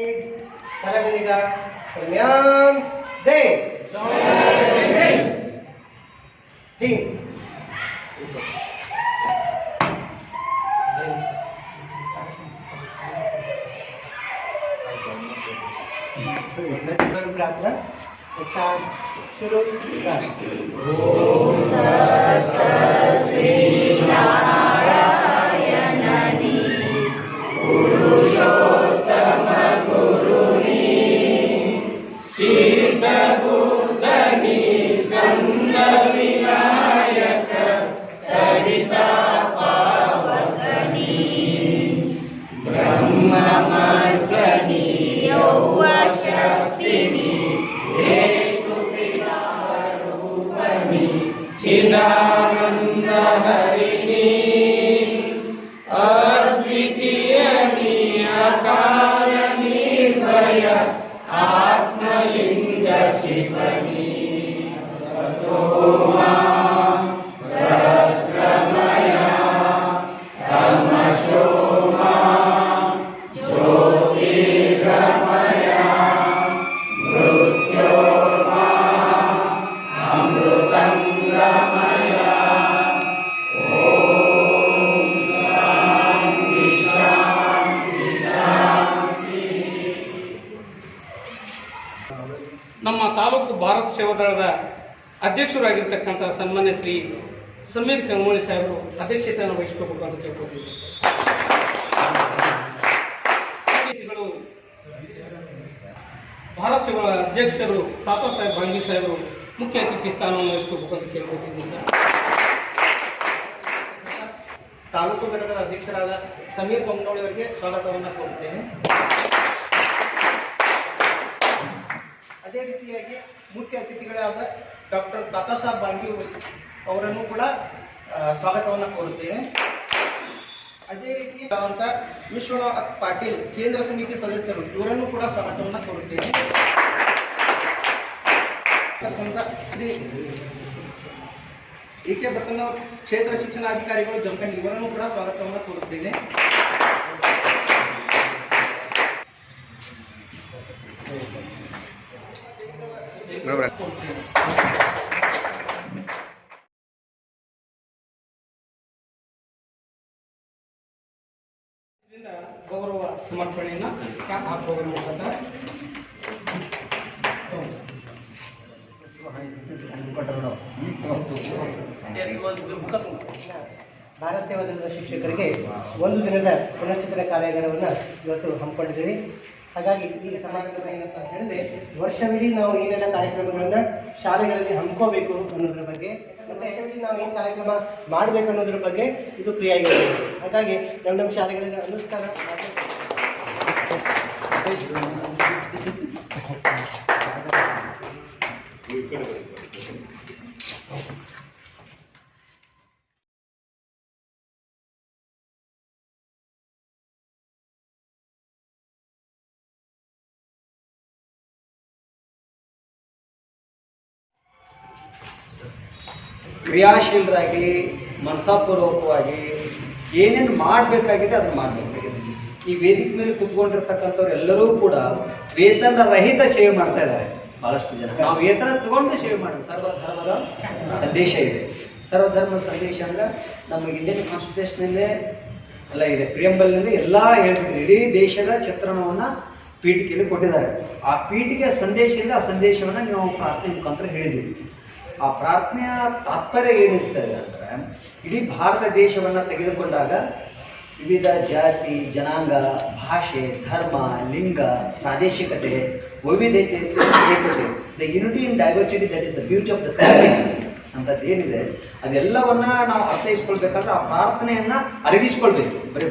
baik. Salam menikah. Semyam. Ding. Ding. Ding. So, is that ನಮ್ಮ ತಾಲೂಕು ಭಾರತ ಸೇವಾದಳದ ಅಧ್ಯಕ್ಷರಾಗಿರ್ತಕ್ಕಂಥ ಸನ್ಮಾನ್ಯ ಶ್ರೀ ಸಮೀರ್ ಕಂಗೋಳಿ ಸಾಹೇಬರು ಅಧ್ಯಕ್ಷತೆಯನ್ನು ವಹಿಸ್ಕೋಬೇಕು ಅಂತ ಕೇಳ್ಕೊತೀವಿ ಭಾರತ ಸೇವಾ ಅಧ್ಯಕ್ಷರು ತಾತಾ ಸಾಹೇಬ್ ಬಾಂಗಿ ಸಾಹೇಬರು ಮುಖ್ಯ ಅತಿಥಿ ಸ್ಥಾನವನ್ನು ವಹಿಸ್ಕೋಬೇಕು ಅಂತ ಕೇಳ್ಕೊತಿದ್ದೀನಿ ಸರ್. ತಾಲೂಕು ಘಟಕದ ಅಧ್ಯಕ್ಷರಾದ ಸಮೀರ್ ಕೊಂಗನೋಳಿ ಅವರಿಗೆ ಸ್ವಾಗತವನ್ನು ಕೋರುತ್ತೇನೆ. ಅದೇ ರೀತಿಯಾಗಿ ಮುಖ್ಯ ಅತಿಥಿಗಳಾದ ಡಾಕ್ಟರ್ ತಾತಾ ಸಾಹೇಬ್ ಬಾಂಗಿ ಅವರನ್ನು ಕೂಡ ಸ್ವಾಗತವನ್ನು ಕೋರುತ್ತೇನೆ. ಅದೇ ರೀತಿ ಅಂತ ವಿಶ್ವನಾಥ್ ಪಾಟೀಲ್, ಕೇಂದ್ರ ಸಮಿತಿ ಸದಸ್ಯರು, ಇವರನ್ನು ಕೂಡ ಸ್ವಾಗತವನ್ನು ಕೋರುತ್ತೇನೆ. Shri A K. ಬಸವನವ್ರ ಕ್ಷೇತ್ರ ಶಿಕ್ಷಣಾಧಿಕಾರಿಗಳು ಜಂಕಂಡ್ ಇವರನ್ನು ಕೂಡ ಸ್ವಾಗತವನ್ನು ಕೋರುತ್ತೇನೆ. ಗೌರವ ಸಮರ್ಪಣೆಯನ್ನು ಕ್ಯಾಪ್ ಹಾಕುವುದರ ಮುಖಾಂತರ ಭಾರತ ಸೇವಾ ದಿನದ ಶಿಕ್ಷಕರಿಗೆ ಒಂದು ದಿನದ ಪುನಶ್ಚೇತನ ಕಾರ್ಯಾಗಾರವನ್ನು ಇವತ್ತು ಹಮ್ಮಿಕೊಂಡಿದ್ದೀವಿ. ಹಾಗಾಗಿ ಈ ಸಮಾರಂಭ ಏನಂತ ಹೇಳಿದ್ರೆ, ವರ್ಷವಿಡೀ ನಾವು ಏನೆಲ್ಲ ಕಾರ್ಯಕ್ರಮಗಳನ್ನ ಶಾಲೆಗಳಲ್ಲಿ ಹಮ್ಮಿಕೋಬೇಕು ಅನ್ನೋದ್ರ ಬಗ್ಗೆ, ಮತ್ತೆ ವರ್ಷವಿಡೀ ನಾವು ಏನು ಕಾರ್ಯಕ್ರಮ ಮಾಡಬೇಕು ಅನ್ನೋದ್ರ ಬಗ್ಗೆ ಇದು ಕ್ರಿಯಾಗಿರುತ್ತೆ ಹಾಗಾಗಿ ನಮ್ಮ ನಮ್ಮ ಶಾಲೆಗಳಲ್ಲಿ ಅನುಷ್ಠಾನ ಕ್ರಿಯಾಶೀಲರಾಗಿ ಮನಸಾಪೂರ್ವಕವಾಗಿ ಏನೇನು ಮಾಡಬೇಕಾಗಿದೆ ಅದನ್ನು ಮಾಡಬೇಕಾಗಿದೆ. ಈ ವೇದಿಕೆ ಮೇಲೆ ಕುತ್ಕೊಂಡಿರ್ತಕ್ಕಂಥವ್ರು ಎಲ್ಲರೂ ಕೂಡ ವೇತನ ರಹಿತ ಸೇವೆ ಮಾಡ್ತಾ ಇದ್ದಾರೆ. ಬಹಳಷ್ಟು ಜನ. ನಾವು ವೇತನ ತಗೊಂಡು ಸೇವೆ ಮಾಡಿ ಸರ್ವಧರ್ಮದ ಸಂದೇಶ ಇದೆ. ಸರ್ವಧರ್ಮದ ಸಂದೇಶ ಅಂದ್ರೆ ನಮ್ಮ ಇಂಡಿಯನ್ ಕಾನ್ಸ್ಟಿಟ್ಯೂಷನಲ್ಲೇ ಎಲ್ಲ ಇದೆ. ಪ್ರಿಯಂಬಲ್ನಲ್ಲಿ ಎಲ್ಲ ಹೇಳ್ತಿದ್ರು ಇಡೀ ದೇಶದ ಚಿತ್ರಣವನ್ನು ಪೀಠಿಕೆಯಲ್ಲಿ ಕೊಟ್ಟಿದ್ದಾರೆ. ಆ ಪೀಠಿಕೆಯ ಸಂದೇಶದಿಂದ ಆ ಸಂದೇಶವನ್ನ ನೀವು ಪ್ರಾರ್ಥನೆ ಮುಖಾಂತರ ಹೇಳಿದ್ದೀವಿ ಆ ಪ್ರಾರ್ಥನೆಯ ತಾತ್ಪರ್ಯ ಏನಿರ್ತದೆ ಅಂದ್ರೆ, ಇಡೀ ಭಾರತ ದೇಶವನ್ನ ತೆಗೆದುಕೊಂಡಾಗ ವಿವಿಧ ಜಾತಿ, ಜನಾಂಗ, ಭಾಷೆ, ಧರ್ಮ, ಲಿಂಗ, ಪ್ರಾದೇಶಿಕತೆ, ವೈವಿಧ್ಯತೆ the unity in diversity that is the beauty of the ಅಂತದ್ದು ಏನಿದೆ, ಅದೆಲ್ಲವನ್ನ ನಾವು ಅರ್ಥೈಸ್ಕೊಳ್ಬೇಕಂದ್ರೆ ಆ ಪ್ರಾರ್ಥನೆಯನ್ನ ಅರಗಿಸ್ಕೊಳ್ಬೇಕು ಬರೀ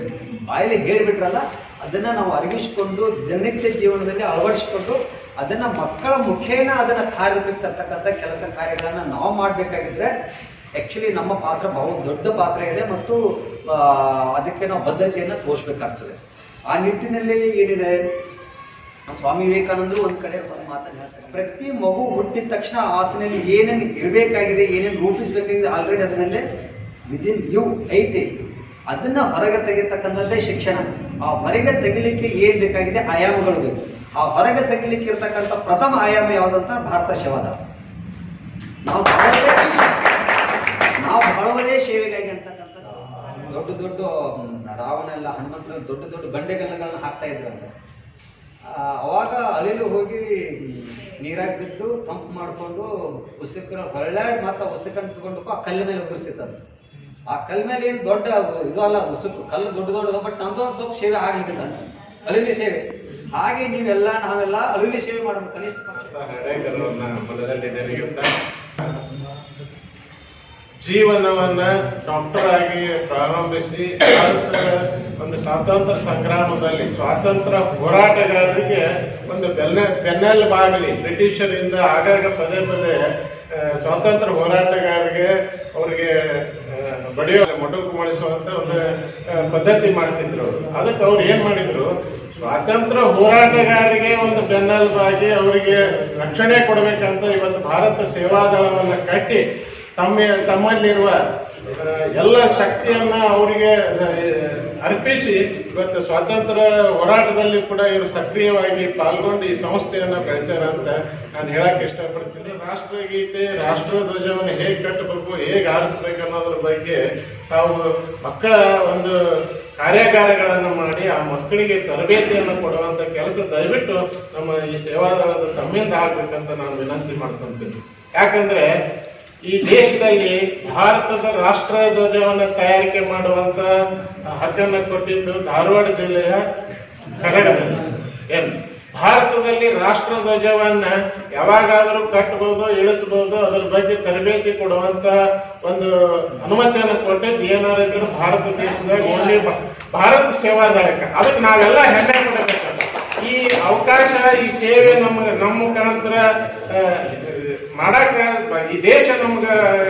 ಬಾಯಲ್ಲಿ ಹೇಳಿಬಿಟ್ರಲ್ಲ, ಅದನ್ನ ನಾವು ಅರಗಿಸ್ಕೊಂಡು ದಿನನಿತ್ಯ ಜೀವನದಲ್ಲಿ ಅಳವಡಿಸ್ಕೊಂಡು ಅದನ್ನ ಮಕ್ಕಳ ಮುಖೇನ ಅದನ್ನ ಕಾರ್ಯಕ್ಕೆ ತರ್ತಕ್ಕಂಥ ಕೆಲಸ ಕಾರ್ಯಗಳನ್ನ ನಾವು ಮಾಡಬೇಕಾಗಿದ್ರೆ ಆಕ್ಚುಲಿ ನಮ್ಮ ಪಾತ್ರ ಬಹು ದೊಡ್ಡ ಪಾತ್ರ ಇದೆ ಮತ್ತು ಅದಕ್ಕೆ ನಾವು ಬದ್ಧತೆಯನ್ನು ತೋರಿಸ್ಬೇಕಾಗ್ತದೆ. ಆ ನಿಟ್ಟಿನಲ್ಲಿ ಏನಿದೆ ಸ್ವಾಮಿ ವಿವೇಕಾನಂದರು ಒಂದ್ ಕಡೆ ಒಂದು ಮಾತನ್ನ ಹೇಳ್ತಾರೆ. ಪ್ರತಿ ಮಗು ಹುಟ್ಟಿದ ತಕ್ಷಣ ಆತನಲ್ಲಿ ಏನೇನು ಇರಬೇಕಾಗಿದೆ ಏನೇನು ರೂಪಿಸಬೇಕಾಗಿದೆ ಆಲ್ರೆಡಿ ಅದರಲ್ಲೇ ವಿದಿನ್ ಯು ಐತಿ. ಅದನ್ನ ಹೊರಗೆ ತೆಗಿತಕ್ಕಂಥದ್ದೇ ಶಿಕ್ಷಣ. ಆ ಹೊರಗೆ ತೆಗಿಲಿಕ್ಕೆ ಏನ್ ಬೇಕಾಗಿದೆ ಆಯಾಮಗಳು ಬೇಕು. ಆ ಹೊರಗೆ ತೆಗಿಲಿಕ್ಕೆ ಇರ್ತಕ್ಕಂಥ ಪ್ರಥಮ ಆಯಾಮ ಯಾವುದಂತ ಭಾರತ ಶವದ. ನಾವು ನಾವು ಬಡವರೇ ಸೇವೆಗಾಗಿ ಅಂತಕ್ಕಂಥ ದೊಡ್ಡ ದೊಡ್ಡ ರಾವಣ ಎಲ್ಲ ಹನುಮಂತರ ದೊಡ್ಡ ದೊಡ್ಡ ಬಂಡೆಗಲ್ಲಗಳನ್ನ ಹಾಕ್ತಾ ಇದ್ರಂತೆ. ಅವಾಗ ಅಳಿಲು ಹೋಗಿ ನೀರಾಗಿ ಬಿದ್ದು ತಂಪು ಮಾಡಿಕೊಂಡು ಉಸುಕ ಹೊರಳಾಡಿ ಮತ್ತೆ ಉಸುಕನ್ನು ತಗೊಂಡು ಆ ಕಲ್ಲು ಮೇಲೆ ಉದುರಿಸಿತ್ತದು. ಆ ಕಲ್ಲು ಮೇಲೆ ಏನು ದೊಡ್ಡ ಇದು ಅಲ್ಲ, ಉಸುಕು, ಕಲ್ಲು ದೊಡ್ಡ ದೊಡ್ಡದು, ಬಟ್ ನಮ್ದು ಒಂದು ಸ್ವಲ್ಪ ಸೇವೆ ಆಗ್ಲಿಕ್ಕಿಲ್ಲ. ಅಳಿಲಿ ಸೇವೆ. ಹಾಗೆ ನೀವೆಲ್ಲ, ನಾವೆಲ್ಲ ಅಳಿಲಿ ಸೇವೆ ಮಾಡಬೇಕು ಕನಿಷ್ಠ. ಜೀವನವನ್ನ ಡಾಕ್ಟರ್ ಆಗಿ ಪ್ರಾರಂಭಿಸಿ ಒಂದು ಸ್ವಾತಂತ್ರ್ಯ ಸಂಗ್ರಾಮದಲ್ಲಿ, ಸ್ವಾತಂತ್ರ್ಯ ಹೋರಾಟಗಾರರಿಗೆ ಒಂದು ಬೆನ್ನ ಬೆನ್ನೆಲುಬಾಗಲಿ ಬ್ರಿಟಿಷರಿಂದ ಆಗಾಗ ಪದೇ ಪದೇ ಸ್ವಾತಂತ್ರ್ಯ ಹೋರಾಟಗಾರರಿಗೆ ಅವರಿಗೆ ಬಡಿಯೋ, ಮೊಟಕು ಮಾಡಿಸುವಂತ ಒಂದು ಪದ್ಧತಿ ಮಾಡ್ತಿದ್ರು ಅದಕ್ಕೆ ಅವ್ರು ಏನ್ ಮಾಡಿದ್ರು? ಸ್ವಾತಂತ್ರ್ಯ ಹೋರಾಟಗಾರರಿಗೆ ಒಂದು ಬೆನ್ನೆಲುಬಾಗಿ ಅವರಿಗೆ ರಕ್ಷಣೆ ಕೊಡಬೇಕಂತ ಇವತ್ತು ಭಾರತ ಸೇವಾದಳವನ್ನು ಕಟ್ಟಿ ತಮ್ಮ ತಮ್ಮಲ್ಲಿರುವ ಎಲ್ಲ ಶಕ್ತಿಯನ್ನ ಅವರಿಗೆ ಅರ್ಪಿಸಿ, ಇವತ್ತು ಸ್ವಾತಂತ್ರ್ಯ ಹೋರಾಟದಲ್ಲಿ ಕೂಡ ಇವರು ಸಕ್ರಿಯವಾಗಿ ಪಾಲ್ಗೊಂಡು ಈ ಸಂಸ್ಥೆಯನ್ನ ಬೆಳೆಸ್ಯಾರ ಅಂತ ನಾನು ಹೇಳಕ್ ಇಷ್ಟಪಡ್ತೀನಿ. ರಾಷ್ಟ್ರಗೀತೆ, ರಾಷ್ಟ್ರಧ್ವಜವನ್ನು ಹೇಗೆ ಕಟ್ಟಬೇಕು, ಹೇಗೆ ಆರಿಸ್ಬೇಕು ಅನ್ನೋದ್ರ ಬಗ್ಗೆ ತಾವು ಮಕ್ಕಳ ಒಂದು ಕಾರ್ಯಾಗಾರಗಳನ್ನು ಮಾಡಿ, ಆ ಮಕ್ಕಳಿಗೆ ತರಬೇತಿಯನ್ನು ಕೊಡುವಂತ ಕೆಲಸ ದಯವಿಟ್ಟು ನಮ್ಮ ಈ ಸೇವಾದಳದ ತಮ್ಮಿಂದ ಆಗ್ಬೇಕಂತ ನಾನು ವಿನಂತಿ ಮಾಡ್ಕೊಂತೀನಿ. ಯಾಕಂದ್ರೆ ಈ ದೇಶದಲ್ಲಿ ಭಾರತದ ರಾಷ್ಟ್ರ ಧ್ವಜವನ್ನು ತಯಾರಿಕೆ ಮಾಡುವಂತ ಹಕ್ಕನ್ನು ಕೊಟ್ಟಿದ್ದು ಧಾರವಾಡ ಜಿಲ್ಲೆಯ ಕನ್ನಡದಲ್ಲಿ. ಏನು? ಭಾರತದಲ್ಲಿ ರಾಷ್ಟ್ರ ಧ್ವಜವನ್ನ ಯಾವಾಗಾದರೂ ಕಟ್ಟಬಹುದು, ಇಳಿಸಬಹುದು, ಅದ್ರ ಬಗ್ಗೆ ತರಬೇತಿ ಕೊಡುವಂತ ಒಂದು ಅನುಮತಿಯನ್ನು ಕೊಟ್ಟಿದ್ದು ಏನಾರ ಇದ್ರೆ ಭಾರತ ದೇಶದಾಗ ಓನ್ಲಿ ಭಾರತ ಸೇವಾದಾಯಕ. ಅದಕ್ಕೆ ನಾವೆಲ್ಲ ಹೆಮ್ಮೆ ಕೊಡಬೇಕು ಈ ಅವಕಾಶ, ಈ ಸೇವೆ ನಮ್ಗೆ, ನಮ್ಮ ಮುಖಾಂತರ ಮಾಡಾಕ ಈ ದೇಶ ನಮ್ಗ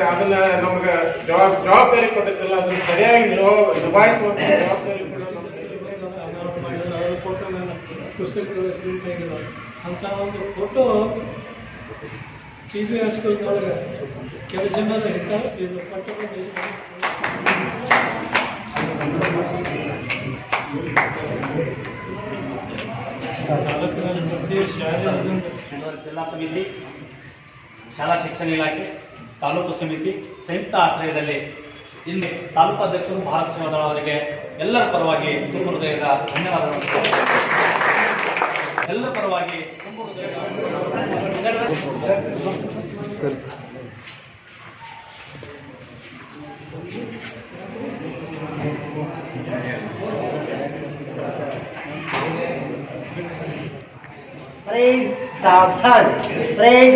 ಅದನ್ನ ನಮ್ಗ ಜವಾಬ್ ಜವಾಬ್ದಾರಿ ಕೊಟ್ಟಿದ್ದಲ್ಲ ಅದನ್ನ ಸರಿಯಾಗಿ ನಿಭಾ- ನಿಭಾಯಿಸುವಂತ ಜವಾಬ್ದಾರಿ. ಫೋಟೋ ಅಂತ ಒಂದು ಫೋಟೋ ಟಿ ವಿ ಹಚ್ಕೊಳ್ತಾರೆ ಕೆಲವು ಜನ ಇರ್ತಾರೆ ಇದು ಶಾಲೆ ಜಿಲ್ಲಾ ಸಮಿತಿ ಶಾಲಾ ಶಿಕ್ಷಣ ಇಲಾಖೆ, ತಾಲೂಕು ಸಮಿತಿ ಸಂಯುಕ್ತ ಆಶ್ರಯದಲ್ಲಿ ಇಲ್ಲಿ ತಾಲೂಕು ಅಧ್ಯಕ್ಷರು ಭಾರತ ಸಿಂಹದಳ ಅವರಿಗೆ ಎಲ್ಲರ ಪರವಾಗಿ ತುಂಬ ಹೃದಯದ ಧನ್ಯವಾದಗಳು. ಎಲ್ಲರ ಪರವಾಗಿ ತುಂಬ ಹೃದಯದ ಪ್ರೇಮ್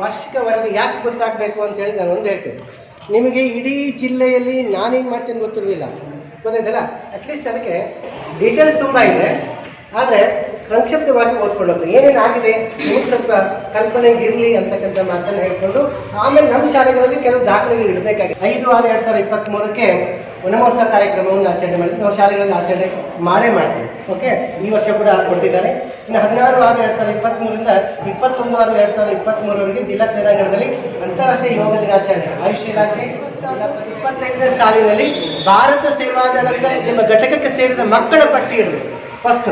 ವಾರ್ಷಿಕ ವರದಿ ಯಾಕೆ ಗೊತ್ತಾಗಬೇಕು ಅಂತ ಹೇಳಿ ನಾನು ಒಂದು ಹೇಳ್ತೇನೆ. ನಿಮಗೆ ಇಡೀ ಜಿಲ್ಲೆಯಲ್ಲಿ ನಾನೇನು ಮಾಡ್ತೇನೆ ಗೊತ್ತಿರೋದಿಲ್ಲ ಗೊತ್ತಾಯ್ತಲ್ಲ? ಅಟ್ಲೀಸ್ಟ್ ಅದಕ್ಕೆ ಡೀಟೇಲ್ಸ್ ತುಂಬ ಇದೆ. ಆದರೆ ಸಂಕ್ಷಿಪ್ತವಾಗಿ ಓದ್ಕೊಳ್ಳೋದು ಏನೇನು ಆಗಿದೆ? ನಿಮ್ಗೆ ಸ್ವಲ್ಪ ಕಲ್ಪನೆಗೆ ಇರಲಿ ಅಂತಕ್ಕಂಥ ಮಾತನ್ನು ಹೇಳ್ಕೊಂಡು, ಆಮೇಲೆ ನಮ್ಮ ಶಾಲೆಗಳಲ್ಲಿ ಕೆಲವು ದಾಖಲೆಗಳು ಇಡಬೇಕಾಗಿದೆ. ಐದು ಆರು ಎರಡು ಸಾವಿರದ ಇಪ್ಪತ್ತ್ಮೂರಕ್ಕೆ ವನಮಹೋತ್ಸವ ಕಾರ್ಯಕ್ರಮವನ್ನು ಆಚರಣೆ ಮಾಡಿದ್ವಿ ನಾವು ಶಾಲೆಗಳಲ್ಲಿ ಆಚರಣೆ ಮಾಡೇ ಮಾಡ್ತೀವಿ. ಓಕೆ, ಈ ವರ್ಷ ಕೂಡ ಕೊಟ್ಟಿದ್ದಾರೆ ಇನ್ನು ಹದಿನಾರು ಆರು ಎರಡು ಸಾವಿರದ ಇಪ್ಪತ್ತ್ಮೂರರಿಂದ ಇಪ್ಪತ್ತೊಂದು ಆರು ಎರಡು ಸಾವಿರದ ಇಪ್ಪತ್ತ್ಮೂರವರೆಗೆ ಜಿಲ್ಲಾ ಕ್ರೀಡಾಂಗಣದಲ್ಲಿ ಅಂತಾರಾಷ್ಟ್ರೀಯ ಯೋಗ ದಿನಾಚರಣೆ, ಆಯುಷ್ ಇಲಾಖೆ ಇಪ್ಪತ್ತೈದನೇ ಸಾಲಿನಲ್ಲಿ ಭಾರತ ಸೇವಾ ದಳದ ನಿಮ್ಮ ಘಟಕಕ್ಕೆ ಸೇರಿದ ಮಕ್ಕಳ ಪಟ್ಟಿ ಇರಬೇಕು ಫಸ್ಟ್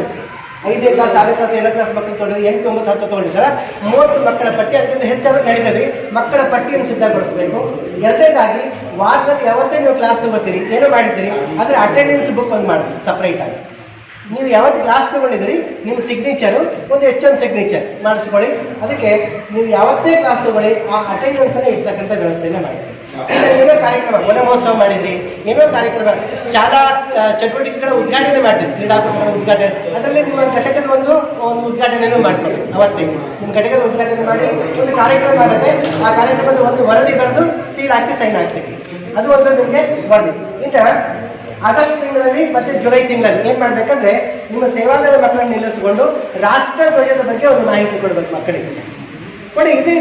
ಐದನೇ ಕ್ಲಾಸ್ ಆರನೇ ಕ್ಲಾಸ್ ಏಳನೇ ಕ್ಲಾಸ್ ಮಕ್ಕಳು ತೊಗೊಂಡಿದ್ರೆ ಎಂಟು, ಒಂಬತ್ತು, ಹತ್ತು ತೊಗೊಂಡಿದ್ದಾರೆ. ಮೂವತ್ತು ಮಕ್ಕಳ ಪಟ್ಟಿ ಅತ್ಯಂತ ಹೆಚ್ಚಾದ ನಡೀತದೆ ಮಕ್ಕಳ ಪಟ್ಟಿಯನ್ನು ಸಿದ್ಧಪಡಿಸಬೇಕು. ಎರಡನೇದಾಗಿ, ವಾರದಲ್ಲಿ ಯಾವತ್ತೇ ನೀವು ಕ್ಲಾಸ್ ತಗೋತೀರಿ, ಏನೋ ಮಾಡಿದ್ದೀರಿ ಅದರ ಅಟೆಂಡೆನ್ಸ್ ಬುಕ್ ಒಂದು ಮಾಡಿ ಸಪ್ರೇಟ್ ಆಗಿ. ನೀವು ಯಾವತ್ತು ಕ್ಲಾಸ್ ತಗೊಂಡಿದ್ದೀರಿ, ನಿಮ್ಮ ಸಿಗ್ನೇಚರು ಒಂದು ಎಚ್ ಎಂ ಸಿಗ್ನೇಚರ್ ಮಾಡಿಸ್ಕೊಳ್ಳಿ. ಅದಕ್ಕೆ ನೀವು ಯಾವತ್ತೇ ಕ್ಲಾಸ್ ತಗೊಳ್ಳಿ, ಆ ಅಟೆಂಡೆನ್ಸನ್ನು ಇರ್ತಕ್ಕಂಥ ವ್ಯವಸ್ಥೆಯನ್ನು ಮಾಡಿ. ಈಗ ಏನೋ ಕಾರ್ಯಕ್ರಮ, ವನ ಮಹೋತ್ಸವ ಮಾಡಿದ್ರಿ ಏನೋ ಕಾರ್ಯಕ್ರಮ, ಶಾಲಾ ಚಟುವಟಿಕೆಗಳ ಉದ್ಘಾಟನೆ ಮಾಡ್ತೀವಿ ಕ್ರೀಡಾಕೂಟಗಳ ಉದ್ಘಾಟನೆ. ಅದರಲ್ಲಿ ನಿಮ್ಮ ಘಟಕದ ಒಂದು ಒಂದು ಉದ್ಘಾಟನೆಯನ್ನು ಮಾಡ್ಕೊಳ್ಳಿ, ಅವತ್ತೇ. ನಿಮ್ಮ ಘಟಕದ ಉದ್ಘಾಟನೆ ಮಾಡಿ, ಒಂದು ಕಾರ್ಯಕ್ರಮ ಆಗುತ್ತೆ ಆ ಕಾರ್ಯಕ್ರಮದ ಒಂದು ವರದಿ ಬರೆದು ಸೀಲ್ ಹಾಕಿ ಸೈನ್ ಹಾಕ್ತೀವಿ ಅದು ಒಂದು ನಿಮಗೆ ವರದಿ. ಇನ್ನು ಆಗಸ್ಟ್ ತಿಂಗಳಲ್ಲಿ ಮತ್ತೆ ಜುಲೈ ತಿಂಗಳಲ್ಲಿ ಏನ್ ಮಾಡ್ಬೇಕಂದ್ರೆ ನಿಮ್ಮ ಸೇವಾದಳ ಮಕ್ಕಳನ್ನ ನಿಲ್ಲಿಸಿಕೊಂಡು ರಾಷ್ಟ್ರ ಧ್ವಜದ ಬಗ್ಗೆ ಒಂದು ಮಾಹಿತಿ ಕೊಡ್ಬೇಕು ಮಕ್ಕಳಿಗೆ. ನೋಡಿ, ಇದು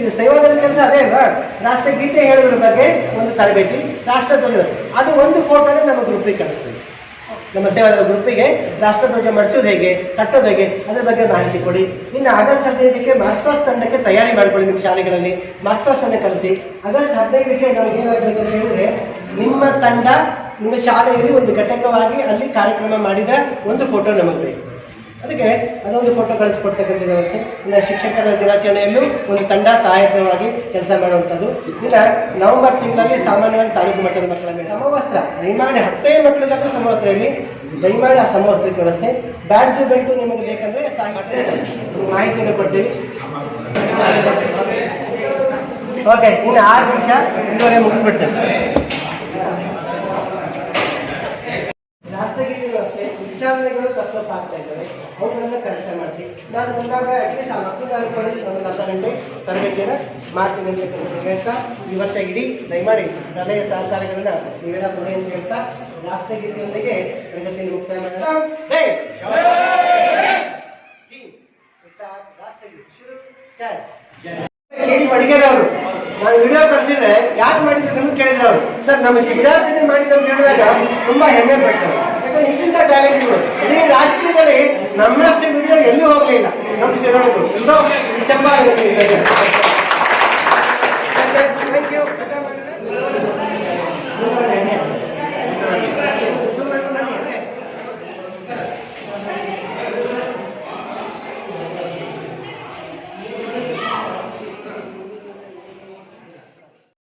ಇದು ಸೇವಾದಳ ಕೆಲಸ ಅದೇ ಅಲ್ವಾ? ರಾಷ್ಟ್ರಗೀತೆ ಹೇಳೋದ್ರ ಬಗ್ಗೆ ಒಂದು ತರಬೇತಿ, ರಾಷ್ಟ್ರ ಧ್ವಜದ ಅದು ಒಂದು ಫೋಟೋನೇ ನಮ್ಮ ಗ್ರೂಪಿಗೆ ಕಳಿಸ್ತೀವಿ. ನಮ್ಮ ಸೇವಾದಳ ಗ್ರೂಪಿಗೆ ರಾಷ್ಟ್ರಧ್ವಜ ಮಡಿಸೋದು ಹೇಗೆ ಕಟ್ಟೋದು ಹೇಗೆ, ಅದ್ರ ಬಗ್ಗೆ ಮಾಹಿತಿ ಕೊಡಿ. ಇನ್ನು ಆಗಸ್ಟ್ ಹದಿನೈದಕ್ಕೆ ಮಾಸ್ಟರ್ಸ್ ತಂಡಕ್ಕೆ ತಯಾರಿ ಮಾಡ್ಕೊಳ್ಳಿ ನಿಮ್ಮ ಶಾಲೆಗಳಲ್ಲಿ. ಮಾಸ್ಟರ್ಸ್ ಅನ್ನ ಕಲಿಸಿ ಆಗಸ್ಟ್ ಹದಿನೈದಕ್ಕೆ ನಮ್ಗೆ ಏನಾಗಬೇಕು ಅಂತ ಹೇಳಿದ್ರೆ ನಿಮ್ಮ ತಂಡ ನಿಮ್ಮ ಶಾಲೆಯಲ್ಲಿ ಒಂದು ಘಟಕವಾಗಿ ಅಲ್ಲಿ ಕಾರ್ಯಕ್ರಮ ಮಾಡಿದ ಒಂದು ಫೋಟೋ ನಮಗೆ ಬೇಕು. ಅದಕ್ಕೆ ಅದೊಂದು ಫೋಟೋ ಕಳಿಸ್ಕೊಡ್ತಕ್ಕಂಥ ವ್ಯವಸ್ಥೆ. ಇನ್ನು ಶಿಕ್ಷಕರ ದಿನಾಚರಣೆಯಲ್ಲೂ ಒಂದು ತಂಡ ಸಹಾಯಕವಾಗಿ ಕೆಲಸ ಮಾಡುವಂಥದ್ದು. ಇನ್ನು ನವೆಂಬರ್ ತಿಂಗಳಲ್ಲಿ ಸಾಮಾನ್ಯವಾಗಿ ತಾಲೂಕು ಮಟ್ಟದ ಮಕ್ಕಳ ಮೇಲೆ ಸಮವಸ್ತ್ರ. ದಯಮಾಡಿ ಹತ್ತೇ ಮಕ್ಕಳಿಗಾದ್ರೂ ಸಮವಸ್ತ್ರ ಇಲ್ಲಿ ದಯಮಾಡಿ ಆ ಸಮವಸ್ತ್ರಕ್ಕೆ ವ್ಯವಸ್ಥೆ. ಬ್ಯಾಡ್ಜು ಬೆಲ್ಟು ನಿಮಗೆ ಬೇಕಂದ್ರೆ ಮಾಹಿತಿಯನ್ನು ಕೊಡ್ತೀವಿ. ಓಕೆ ಇನ್ನು ಆರು ನಿಮಿಷ ಇದುವರೆ ಮುಗಿಸ್ಬಿಡ್ತೇನೆ ರಾಷ್ಟ್ರಗೀತೆ ವ್ಯವಸ್ಥೆ ವಿಚಾರಣೆಗಳು ತಪ್ಪು ಇದ್ದಾರೆ ಅವುಗಳನ್ನ ಕರೆಕ್ಟ್ ಮಾಡ್ತೀವಿ. ನಾನು ಬಂದಾಗ ಅಟ್ಲೀಸ್ಟ್ ಆ ಮಕ್ಕಳು ಅನ್ಕೊಳ್ಳಿ ಒಂದು ಅರ್ಧ ಗಂಟೆ ತರಬೇತಿಯನ್ನು ಮಾಡ್ತೀನಿ ಅಂತ. ಹೇಳ್ತಾ ಈ ವರ್ಷ ಇಡೀ ದಯಮಾಡಿ ಸಲಹೆ ಸಹಕಾರಗಳನ್ನ ನೀವೆಲ್ಲ ಕೊಡಿ ಅಂತ ಹೇಳ್ತಾ ರಾಷ್ಟ್ರಗೀತೆಯೊಂದಿಗೆ ತರಗತಿಯನ್ನು ಮುಕ್ತಾಯ ಅವರು. ನಾನು ವಿಡಿಯೋ ಕಳಿಸಿದ್ರೆ ಯಾಕೆ ಮಾಡಿದ್ರು ನಮ್ಗೆ ಕೇಳಿದ್ರು ಅವರು. ಸರ್, ನಮ್ಮ ವಿದ್ಯಾರ್ಥಿಗಳು ಮಾಡಿದ್ರು ಅಂತ ಹೇಳಿದಾಗ ತುಂಬಾ ಹೆಮ್ಮೆ ಪಡ್ತಾರೆ. ಯಾಕಂದ್ರೆ ಇಂತಿಂತ ಟ್ಯಾಲೆಂಟ್ಗಳು ಇಡೀ ರಾಜ್ಯದಲ್ಲಿ ನಮ್ಮಷ್ಟು ವಿಡಿಯೋ ಎಲ್ಲೂ ಹೋಗಲಿಲ್ಲ? ನಮ್ಮ ಜನಗಳು ಎಲ್ಲೋ ಚಪ್ಪಾಳೆ